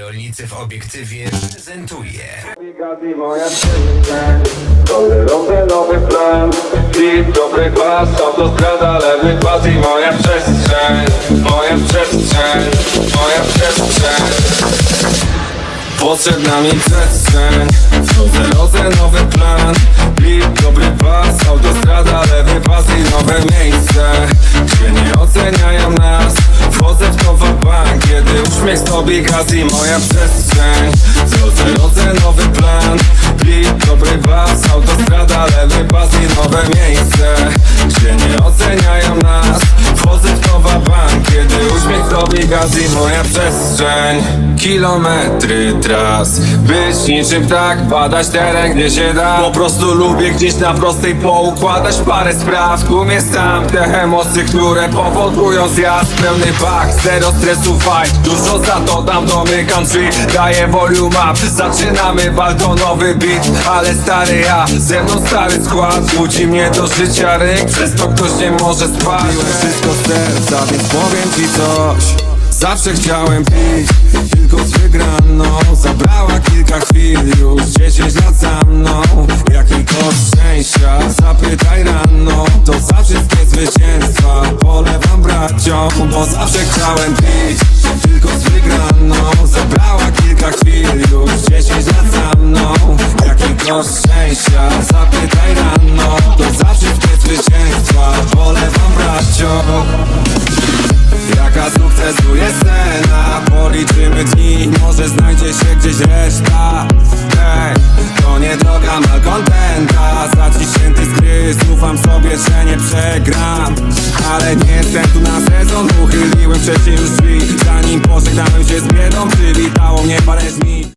Rolnicy w obiektywie prezentuje. Toleruję nowy plan. Klip dobry kwas Autostrada lewy pas moja przestrzeń. Moja przestrzeń Moja przestrzeń. Potrzebna mi przestrzeń. Rodzę nowy plan. Klip dobry pas Autostrada lewy pas nowe miejsce. Gdzie nie oceniają Uśmiech stopy gaz i moja przestrzeń. Rodzę nowy plan stopy gaz i moja przestrzeń. Kilometry tras. Być niczym tak, badać teren gdzie się da. Po prostu lubię gdzieś na prostej poukładać parę spraw. Tłumię sam te emocje, które powodują zjazd. Pełny pak, zero stresu fight Dużo za to dam, domykam drzwi. Daję volume up, zaczynamy baltonowy beat. Ale stary ja, ze mną stary skład. Budzi mnie do życia ryk, przez to ktoś nie może spać. Wszystko z serca, więc powiem ci coś Zawsze chciałem pić, tylko z wygraną. Zabrała kilka chwil, już 10 lat za mną. Jaki koszt szczęścia, zapytaj rano. To za wszystkie zwycięstwa polewam braciom Bo zawsze chciałem pić, tylko z wygraną. Zabrała kilka chwil, już 10 lat za mną. Jaki koszt szczęścia, zapytaj rano. To za wszystkie zwycięstwa polewam braciom Jaka sukcesu jest cena Policzymy dni, może znajdzie się gdzieś reszta. Hej, to nie droga malkontenta Zaciśnięty z gry, ufam sobie, że nie przegram. Ale nie jestem tu na sezon Uchyliłem wcześniej już drzwi. Zanim pożegnałem się z biedą Przywitało mnie parę dni